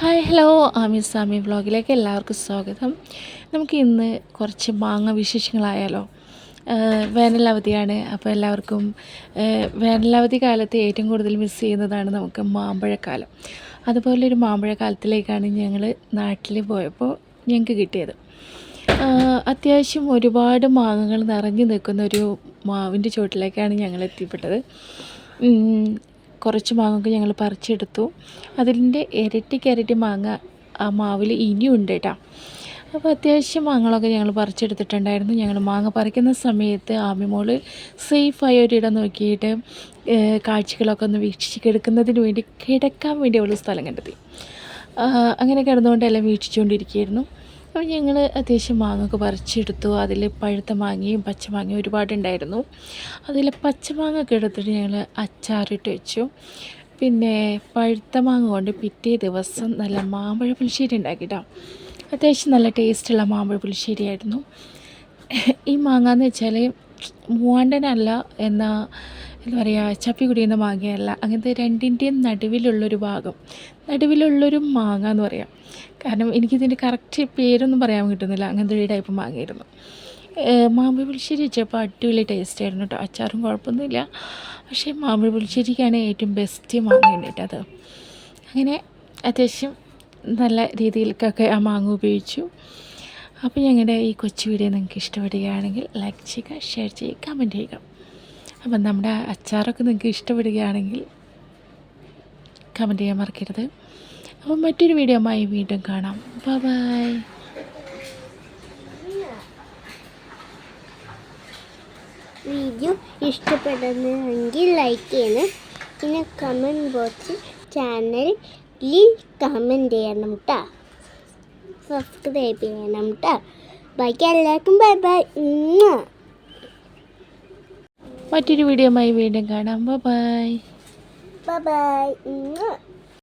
Hi hello Ami സാമി വ്ളോഗിലേക്ക് എല്ലാവർക്കും സ്വാഗതം. നമുക്ക് ഇന്ന് കുറച്ച് മാങ്ങ വിശേഷങ്ങളായാലോ. വേനലവധിയാണ് അപ്പോൾ എല്ലാവർക്കും വേനലവധി കാലത്ത് ഏറ്റവും കൂടുതൽ മിസ് ചെയ്യുന്നതാണ് നമുക്ക് മാമ്പഴക്കാലം. അതുപോലെ ഒരു മാമ്പഴക്കാലത്തിലേക്കാണ് ഞങ്ങൾ നാട്ടിൽ പോയപ്പോൾ ഞങ്ങൾക്ക് കിട്ടിയത്. അത്യാവശ്യം ഒരുപാട് മാങ്ങകൾ നിറഞ്ഞു നിൽക്കുന്ന ഒരു മാവിന്റെ ചുവട്ടിലേക്കാണ് ഞങ്ങൾ എത്തിപ്പെട്ടത്. കുറച്ച് മാങ്ങയൊക്കെ ഞങ്ങൾ പറിച്ചെടുത്തു. അതിന്റെ ഇരട്ടി ഇരട്ടി മാങ്ങ ആ മാവിൽ ഇനിയുണ്ട് കേട്ടോ അപ്പോൾ അത്യാവശ്യം മാങ്ങകളൊക്കെ ഞങ്ങൾ പറിച്ചെടുത്തിട്ടുണ്ടായിരുന്നു. ഞങ്ങൾ മാങ്ങ പറിക്കുന്ന സമയത്ത് ആമിമോൾ സേഫായ ഒരിടം നോക്കിയിട്ട് കാഴ്ചകളൊക്കെ ഒന്ന് വീക്ഷിച്ച് കിടക്കുന്നതിന് വേണ്ടി കിടക്കാൻ വേണ്ടി അവൾ സ്ഥലം കണ്ടെത്തി. അങ്ങനെ കിടന്നുകൊണ്ട് എല്ലാം വീക്ഷിച്ചുകൊണ്ടിരിക്കുകയായിരുന്നു. അപ്പോൾ ഞങ്ങൾ അത്യാവശ്യം മാങ്ങൊക്കെ പറിച്ചെടുത്തു. അതിൽ പഴുത്ത മാങ്ങയും പച്ചമാങ്ങയും ഒരുപാടുണ്ടായിരുന്നു. അതിൽ പച്ചമാങ്ങൊക്കെ എടുത്തിട്ട് ഞങ്ങൾ അച്ചാറിട്ട് വെച്ചു. പിന്നെ പഴുത്ത മാങ്ങ കൊണ്ട് പിറ്റേ ദിവസം നല്ല മാമ്പഴ പുളിശ്ശേരി ഉണ്ടാക്കി കേട്ടോ അത്യാവശ്യം നല്ല ടേസ്റ്റുള്ള മാമ്പഴ പുളിശ്ശേരി ആയിരുന്നു. ഈ മാങ്ങ എന്ന് വെച്ചാൽ മൂവാണ്ടനല്ല എന്നാൽ എന്താ പറയുക ചപ്പി കുടിയുന്ന മാങ്ങയല്ല. അങ്ങനത്തെ രണ്ടിന്റെയും നടുവിലുള്ളൊരു ഭാഗം. നടുവിലുള്ളൊരു മാങ്ങ എന്ന് പറയാം. കാരണം എനിക്കിതിന്റെ കറക്റ്റ് പേരൊന്നും പറയാൻ കിട്ടുന്നില്ല. അങ്ങനത്തെ ഒരു ടൈപ്പ് മാങ്ങയായിരുന്നു. മാമ്പി പുളിശ്ശേരി വെച്ചപ്പോൾ അടിപൊളി ടേസ്റ്റ് ആയിരുന്നു കേട്ടോ അച്ചാറും കുഴപ്പമൊന്നുമില്ല. പക്ഷേ മാമ്പി പുളിശ്ശേരിക്കാണ് ഏറ്റവും ബെസ്റ്റ് മാങ്ങ ഉണ്ടായിട്ടത് അങ്ങനെ അത്യാവശ്യം നല്ല രീതിയിലേക്കൊക്കെ ആ മാങ്ങ ഉപയോഗിച്ചു. അപ്പോൾ ഞങ്ങളുടെ ഈ കൊച്ചു വീഡിയോ നിങ്ങൾക്ക് ഇഷ്ടപ്പെടുകയാണെങ്കിൽ ലൈക്ക് ചെയ്യുക ഷെയർ ചെയ്യുക കമന്റ് ചെയ്യുക. അപ്പം നമ്മുടെ അച്ചാറൊക്കെ നിങ്ങൾക്ക് ഇഷ്ടപ്പെടുകയാണെങ്കിൽ കമന്റ് ചെയ്യാൻ മറക്കരുത്. അപ്പം മറ്റൊരു വീഡിയോമായി വീണ്ടും കാണാം. ബൈ വീഡിയോ ഇഷ്ടപ്പെടുന്നെങ്കിൽ ലൈക്ക് ചെയ്യണം. പിന്നെ കമന്റ് ബോക്സിൽ ചാനലിൽ കമന്റ് ചെയ്യണം കേട്ടോ സബ്സ്ക്രൈബ് ചെയ്യണം കേട്ടോ ബാക്കി എല്ലാവർക്കും ബൈ ബൈ മറ്റൊരു വീഡിയോയുമായി വീണ്ടും കാണാം. Bye bye bye